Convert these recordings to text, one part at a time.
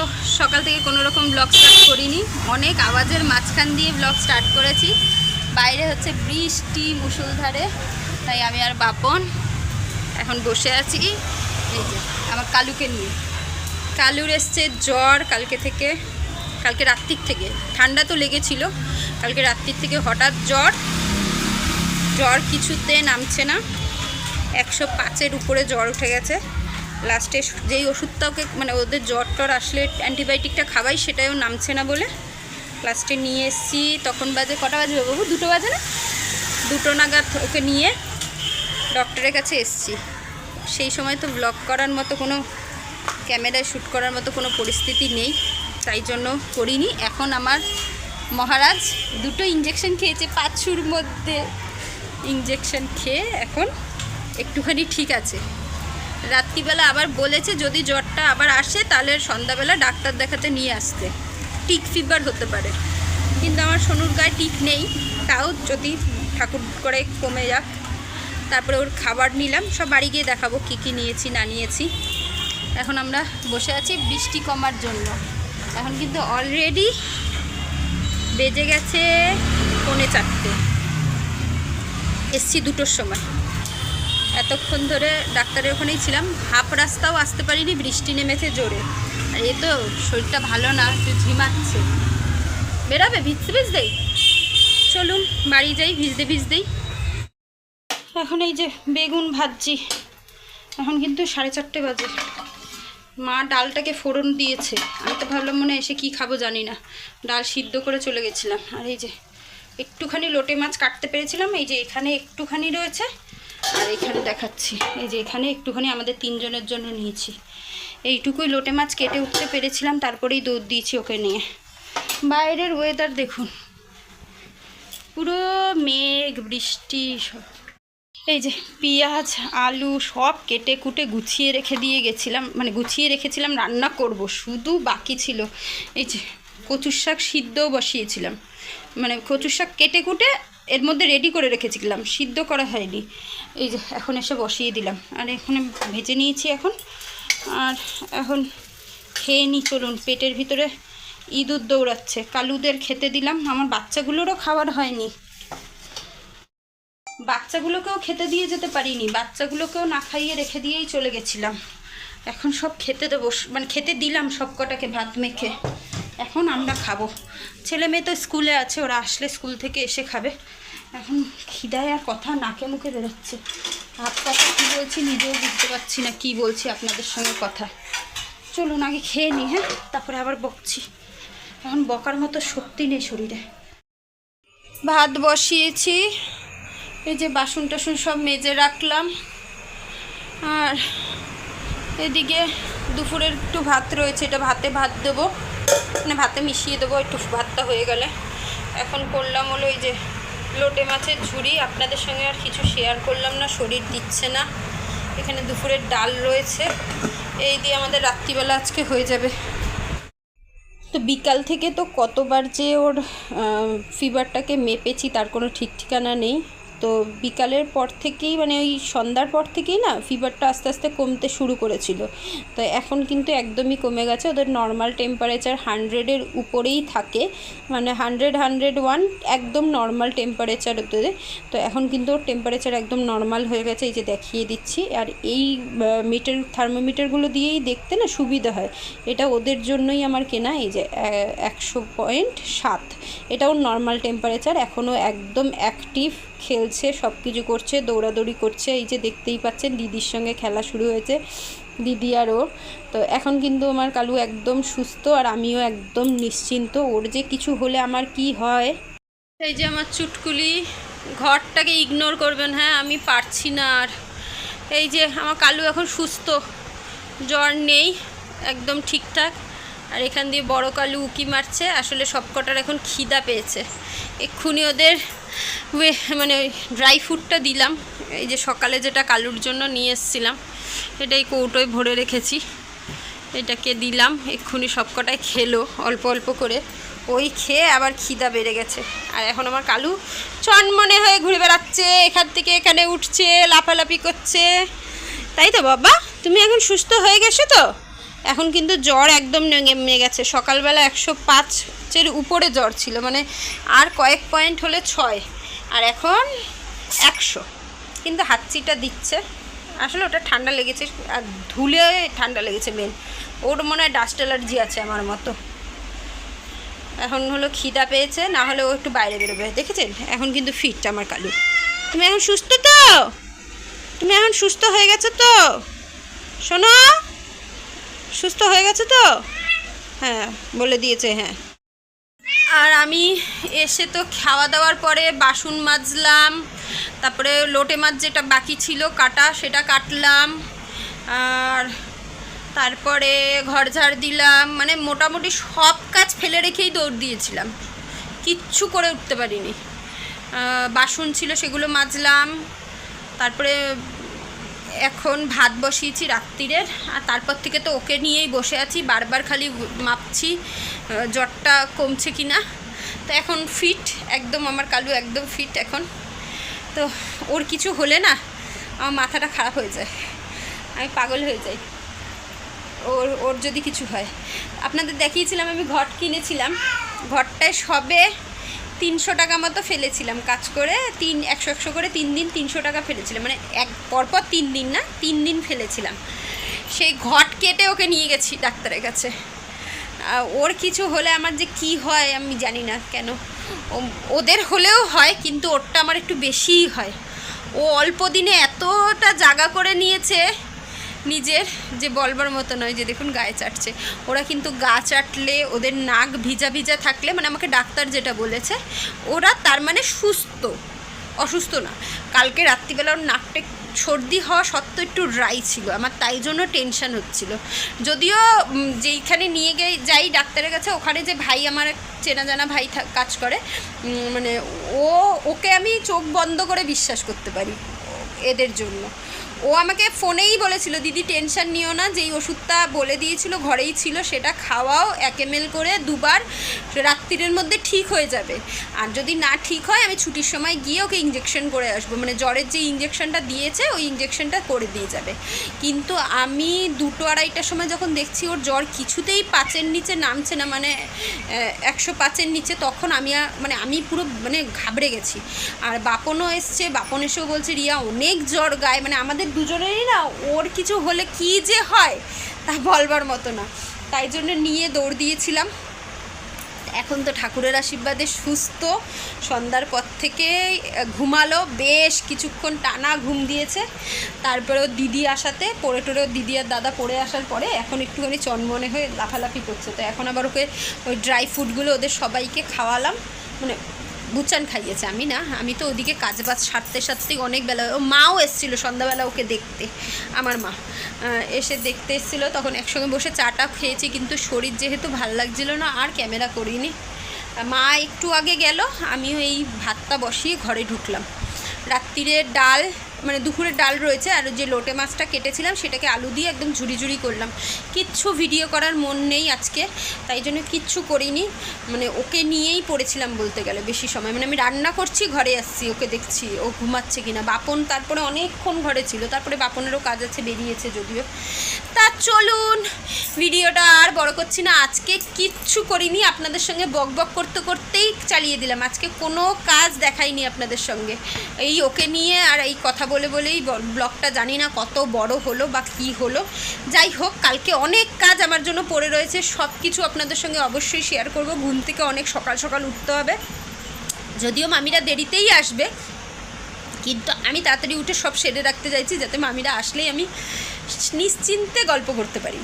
তো সকাল থেকে কোনো রকম ব্লগ স্টার্ট করিনি। অনেক আওয়াজের মাঝখান দিয়ে ব্লগ স্টার্ট করেছি। বাইরে হচ্ছে বৃষ্টি মুসুলধারে তাই আমি আর বাপন এখন বসে আছি। এই যে, আমার কালুকে নিয়ে। কালুর এসছে জ্বর কালকে থেকে, কালকে রাত্রির থেকে। ঠান্ডা তো লেগেছিল। কালকে রাত্রির থেকে হঠাৎ জ্বর। জ্বর কিছুতে নামছে না। একশো পাঁচের উপরে জ্বর উঠে গেছে। লাস্টে যেই ওষুধটা ওকে মানে ওদের জ্বর টর আসলে অ্যান্টিবায়োটিকটা খাওয়াই, সেটাও নামছে না বলে। লাস্টে নিয়ে এসছি, তখন বাজে কটা বাজে বাবু? দুটো বাজে না? দুটো নাগাদ ওকে নিয়ে ডক্টরের কাছে এসছি। সেই সময় তো ব্লগ করার মতো কোনো, ক্যামেরায় শ্যুট করার মতো কোনো পরিস্থিতি নেই, তাই জন্য করিনি। এখন আমার মহারাজ দুটো ইঞ্জেকশন খেয়েছে পাঁচশুর মধ্যে ইঞ্জেকশন খেয়ে এখন একটুখানি ঠিক আছে। রাত্রিবেলা আবার বলেছে যদি জ্বরটা আবার আসে, তাহলে সন্ধ্যাবেলা ডাক্তার দেখাতে নিয়ে আসতে। টিক ফিভার হতে পারে। কিন্তু আমার সোনুর গায়ে টিক নেই। তাও যদি ঠাকুর করে কমে যাক। তারপরে ওর খাবার নিলাম। সব বাড়ি গিয়ে দেখাবো কী কী নিয়েছি, না নিয়েছি। এখন আমরা বসে আছি বৃষ্টি কমার জন্য। এখন কিন্তু অলরেডি বেজে গেছে পৌনে চারটে। এসছি দুটোর সময়। এতক্ষণ ধরে ডাক্তারের ওখানেই ছিলাম। হাফ রাস্তাও আসতে পারিনি, বৃষ্টি নেমেছে জোরে। আর এ তো শরীরটা ভালো না, একটু ঝিমাচ্ছে। বেরাবে, ভিজতে ভিজতেই? চলুন, বাড়ি যাই, ভিজতে ভিজতেই। এখন এই যে বেগুন ভাজছি। এখন কিন্তু সাড়ে চারটে বাজে। মা ডালটাকে ফোড়ন দিয়েছে। আমি তো ভাবলাম মনে এসে কী খাব জানি না। ডাল সিদ্ধ করে চলে গেছিলাম। আর এই যে একটুখানি লোটে মাছ কাটতে পেরেছিলাম। এই যে এখানে একটুখানি রয়েছে। আর এখানে দেখাচ্ছি। এই যে এখানে একটুখানি আমাদের তিনজনের জন্য নিয়েছি। এইটুকুই লোটে মাছ কেটে উঠতে পেরেছিলাম, তারপরেই দুধ দিয়েছি ওকে নিয়ে। বাইরের ওয়েদার দেখুন। পুরো মেঘ, বৃষ্টি, সব। এই যে পেঁয়াজ, আলু সব কেটে কুটে গুছিয়ে রেখে দিয়ে গেছিলাম। মানে গুছিয়ে রেখেছিলাম, রান্না করব, শুধু বাকি ছিল। এই যে কচুর শাক সিদ্ধও বসিয়েছিলাম। মানে কচুর শাক কেটে কুটে এর মধ্যে রেডি করে রেখেছিলাম, সিদ্ধ করা হয়নি। এই যে, এখন এসে বসিয়ে দিলাম। আর এখানে ভেজে নিয়েছি এখন। আর এখন খেয়ে নিই চলুন, পেটের ভিতরে ইঁদুর দৌড়াচ্ছে। কালুদের খেতে দিলাম। আমার বাচ্চাগুলোরও খাবার হয়নি। বাচ্চাগুলোকেও খেতে দিয়ে যেতে পারিনি। বাচ্চাগুলোকেও না খাইয়ে রেখে দিয়েই চলে গেছিলাম। এখন সব খেতে দেবো। মানে খেতে দিলাম সব কটাকে ভাত মেখে। এখন আমরা খাব। ছেলে মেয়ে তো স্কুলে আছে, ওরা আসলে স্কুল থেকে এসে খাবে। এখন খিদায় আর কথা নাকে মুখে বেরোচ্ছে। হাত কথা কী বলছি নিজেও বুঝতে পারছি না, কী বলছি আপনাদের সঙ্গে কথা। চলুন আগে খেয়ে নিই হ্যাঁ? তারপরে আবার বকছি। এখন বকার মতো শক্তি নেই শরীরে। ভাত বসিয়েছি, এই যে বাসন টাসন সব মেজে রাখলাম। আর এদিকে দুপুরের একটু ভাত রয়েছে, এটা ভাতে ভাত দেবো। মানে ভাতে মিশিয়ে দেবো, একটু ভাতটা হয়ে গেলে। এখন করলাম হলো ওই যে লোটে মাছের ঝুড়ি, আপনাদের সঙ্গে আর কিছু শেয়ার করলাম না, শরীর দিচ্ছে না। এখানে দুপুরের ডাল রয়েছে, এই দিয়ে আমাদের রাত্রিবেলা আজকে হয়ে যাবে। তো বিকাল থেকে তো কতবার যে ওর ফিভারটাকে মেপেছি, তার কোনো ঠিক ঠিকানা নেই। তো বিকালের পর থেকেই মানে ওই সন্ধ্যার পর থেকেই না ফিভারটা আস্তে আস্তে কমতে শুরু করেছিল। তো এখন কিন্তু একদমই কমে গেছে। ওদের নর্মাল টেম্পারেচার হান্ড্রেডের উপরেই থাকে। মানে হান্ড্রেড হান্ড্রেড ওয়ান একদম নর্মাল টেম্পারেচার ওদের। তো এখন কিন্তু ওর টেম্পারেচার একদম নর্মাল হয়ে গেছে। এই যে দেখিয়ে দিচ্ছি। আর এই মিটার থার্মোমিটারগুলো দিয়েই দেখতে না সুবিধা হয়। এটা ওদের জন্যই আমার কেনা। এই যে একশো পয়েন্ট সাত। এটাও নর্মাল টেম্পারেচার এখনও একদম অ্যাক্টিভ খেলছে সব কিছু করছে, দৌড়াদৌড়ি করছে। এই যে দেখতেই পাচ্ছেন, দিদির সঙ্গে খেলা শুরু হয়েছে, দিদি আর ওর। তো এখন কিন্তু আমার কালু একদম সুস্থ আর আমিও একদম নিশ্চিন্ত। ওর যে কিছু হলে আমার কি হয়? এই যে আমার চুটকুলি, ঘরটাকে ইগনোর করবেন হ্যাঁ আমি পারছি না আর। এই যে আমার কালু এখন সুস্থ, জ্বর নেই, একদম ঠিকঠাক। আর এখান দিয়ে বড় কালু উকি মারছে, আসলে সবকটার এখন খিদা পেয়েছে। এক্ষুনি ওদের মানে ড্রাই ফ্রুটটা দিলাম। এই যে সকালে যেটা কালুর জন্য নিয়ে এসেছিলাম এটাই কৌটোয় ভরে রেখেছি। এটাকে দিলাম, এক্ষুনি সবকটাই খেলো, অল্প অল্প করে। ওই খেয়ে আবার খিদা বেড়ে গেছে। আর এখন আমার কালু চনমনে হয়ে ঘুরে বেড়াচ্ছে, এখান থেকে এখানে উঠছে, লাফালাফি করছে। তাই তো বাবা? তুমি এখন সুস্থ হয়ে গেছো তো? এখন কিন্তু জ্বর একদম নেমে গেছে। সকালবেলা একশো পাঁচের উপরে জ্বর ছিল মানে আর কয়েক পয়েন্ট হলে ছয়, আর এখন একশো। কিন্তু হাঁচিটা দিচ্ছে। আসলে ওটা ঠান্ডা লেগেছে, আর ধুলে ঠান্ডা লেগেছে মেন ওর মনে হয় ডাস্ট অ্যালার্জি আছে আমার মতো। এখন হলো খিদা পেয়েছে, না হলে ও একটু বাইরে বেরোবে। দেখেছেন? এখন কিন্তু ফিট আমার কালু। তুমি এখন সুস্থ তো? তুমি এখন সুস্থ হয়ে গেছো তো? শোনো। সুস্থ হয়ে গেছে তো? হ্যাঁ বলে দিয়েছে হ্যাঁ। আর আমি এসে তো খাওয়া দাওয়ার পরে বাসন মাজলাম, তারপরে লোটে মাছ যেটা বাকি ছিল কাটা, সেটা কাটলাম, আর তারপরে ঘর ঝাড় দিলাম মানে মোটামুটি সব কাজ ফেলে রেখেই দৌড় দিয়েছিলাম। কিচ্ছু করে উঠতে পারিনি। বাসন ছিল সেগুলো মাজলাম, তারপরে এখন ভাত বসিয়েছি রাত্রিরের, আর তারপর থেকে তো ওকে নিয়েই বসে আছি, বারবার খালি মাপছি জ্বরটা কমছে কি না তো এখন ফিট একদম আমার কালু একদম ফিট এখন। তো ওর কিছু হলে না, আমার মাথাটা খারাপ হয়ে যায়। আমি পাগল হয়ে যাই। ওর ওর যদি কিছু হয়। আপনাদের দেখিয়েছিলাম, আমি ঘট কিনেছিলাম। ঘরটায় সবে তিনশো টাকা মতো ফেলেছিলাম কাজ করে, তিন, একশো একশো করে তিন দিন তিনশো টাকা ফেলেছিলাম। মানে এক, পরপর তিন দিন না, তিন দিন ফেলেছিলাম। সেই ঘট কেটে ওকে নিয়ে গেছি ডাক্তারের কাছে। ওর কিছু হলে আমার যে কি হয় আমি জানি না কেন। ওদের হলেও হয়, কিন্তু ওরটা আমার একটু বেশিই হয়। ও অল্প দিনে এতটা জায়গা করে নিয়েছে নিজের যে বলবার মতো নয়, যে দেখুন গায়ে চাটছে। ওরা কিন্তু গা চাটলে ওদের নাক ভিজা ভিজা থাকলে মানে আমাকে ডাক্তার যেটা বলেছে, ওরা তার মানে সুস্থ, অসুস্থ না। কালকে রাত্রিবেলা ওর নাকটা সর্দি হওয়া সত্ত্বেও একটু ড্রাই ছিল, আমার তাই জন্য টেনশান হচ্ছিল। যদিও যেইখানে নিয়ে গে যাই ডাক্তারের কাছে, ওখানে যে ভাই আমার চেনা জানা ভাই কাজ করে মানে ও, ওকে আমি চোখ বন্ধ করে বিশ্বাস করতে পারি, এদের জন্য। ও আমাকে ফোনেই বলেছিল, দিদি, টেনশন নিও না, যেই ওষুধটা বলে দিয়েছিল, ঘরেই ছিল, সেটা খাওয়াও, এক এম করে দুবার রাত্রির মধ্যে ঠিক হয়ে যাবে। আর যদি না ঠিক হয়, আমি ছুটির সময় গিয়ে ওকে ইঞ্জেকশন করে আসব। মানে জ্বরের যে ইঞ্জেকশনটা দিয়েছে, ওই ইঞ্জেকশনটা করে দিয়ে যাবে। কিন্তু আমি দুটো আড়াইটার সময় যখন দেখছি ওর জ্বর কিছুতেই পাঁচের নিচে নামছে না মানে একশো পাঁচের নিচে, তখন আমি মানে আমি পুরো মানে ঘাবড়ে গেছি। আর বাপনও এসছে, বাপন এসেও বলছে, রিয়া, অনেক জ্বর গায়ে। মানে আমাদের দুজনেরই না, ওর কিছু হলে কি যে হয় তা বলবার মতো না। তাই জন্য নিয়ে দৌড় দিয়েছিলাম। এখন তো ঠাকুরের আশীর্বাদে সুস্থ। সন্ধ্যার পর থেকে ঘুমালো, বেশ কিছুক্ষণ টানা ঘুম দিয়েছে। তারপরে ওর দিদি আসাতে, পড়ে টড়ে ওর দিদি আর দাদা পড়ে আসার পরে এখন একটুখানি চনমনে হয়ে লাফালাফি করছে। তো এখন আবার ওকে ওই ড্রাই ফ্রুটগুলো ওদের সবাইকে খাওয়ালাম। মানে বুচান খাইয়েছে। আমি না, আমি তো ওদিকে কাজ বাজ সারতে সারতেই অনেক বেলা ও মাও এসেছিল সন্ধ্যাবেলা ওকে দেখতে, আমার মা। এসে দেখতে এসেছিল, তখন একসঙ্গে বসে চাটা খেয়েছি, কিন্তু শরীর যেহেতু ভালো লাগছিল না, আর ক্যামেরা করিনি। মা একটু আগে গেল, আমিও এই ভাতটা বসিয়ে ঘরে ঢুকলাম। রাত্রিরে ডাল মানে দুপুরের ডাল রয়েছে আর যে লোটে মাছটা কেটেছিলাম সেটাকে আলু দিয়ে একদম ঝুড়ি ঝুড়ি করলাম। কিচ্ছু ভিডিও করার মন নেই আজকে, তাই জন্য কিচ্ছু করিনি। মানে ওকে নিয়েই পড়েছিলাম বলতে গেলে বেশি সময়। মানে আমি রান্না করছি, ঘরে আসছি, ওকে দেখছি, ও ঘুমাচ্ছে কিনা। বাপন তারপরে অনেকক্ষণ ঘরে ছিল, তারপরে বাপনেরও কাজ আছে, বেরিয়েছে যদিও। তা চলুন ভিডিওটা আর বড় করছি না। আজকে কিচ্ছু করিনি, আপনাদের সঙ্গে বক বক করতে করতেই চালিয়ে দিলাম। আজকে কোনো কাজ দেখাইনি আপনাদের সঙ্গে। এই ওকে নিয়ে আর এই কথা বলে বলেই ব্লগটা জানি না কত বড় হলো বা কি হলো। যাই হোক, কালকে অনেক কাজ আমার জন্য পড়ে রয়েছে। সব কিছু আপনাদের সঙ্গে অবশ্যই শেয়ার করব। ঘুম থেকে অনেক সকাল সকাল উঠতে হবে। যদিও মামিরা দেরিতেই আসবে, কিন্তু আমি তাড়াতাড়ি উঠে সব সেরে রাখতে চাইছি, যাতে মামিরা আসলেই আমি নিশ্চিন্তে গল্প করতে পারি।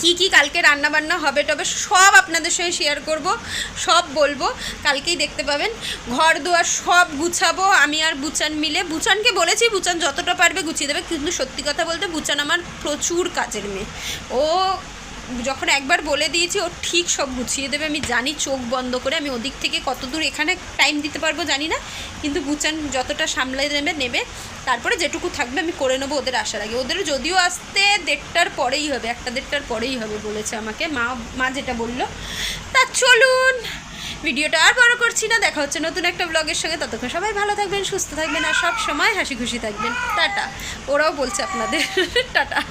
কী কী কালকে রান্না বান্না হবে টবে সব আপনাদের সঙ্গে শেয়ার করব, সব বলব, কালকেই দেখতে পাবেন। ঘর দুয়ার সব গুছাবো, আমি আর বুচান মিলে। বুচানকে বলেছি, বুচান যতটা পারবে গুছিয়ে দেবে, কিন্তু সত্যি কথা বলতে বুচান আমার প্রচুর কাজের মেয়ে। ও যখন একবার বলে দিয়েছি, ও ঠিক সব গুছিয়ে দেবে। আমি জানি চোখ বন্ধ করে আমি ওদিক থেকে কত দূর এখানে টাইম দিতে পারব জানি না। কিন্তু বুচান যতটা সামলাই নেবে নেবে। তারপরে যেটুকু থাকবে আমি করে নেব ওদের আসার আগে। ওদের যদিও আসতে দেড়টার পরেই হবে, একটা দেড়টার পরেই হবে বলেছে আমাকে। মা মা যেটা বলল, তা চলুন। ভিডিওটা আর বড় করছি না, দেখা হচ্ছে নতুন একটা ব্লগের সঙ্গে। ততক্ষণ সবাই ভালো থাকবেন, সুস্থ থাকবেন, আর সব সময় হাসি খুশি থাকবেন। টাটা। ওরাও বলছে আপনাদের। টাটা।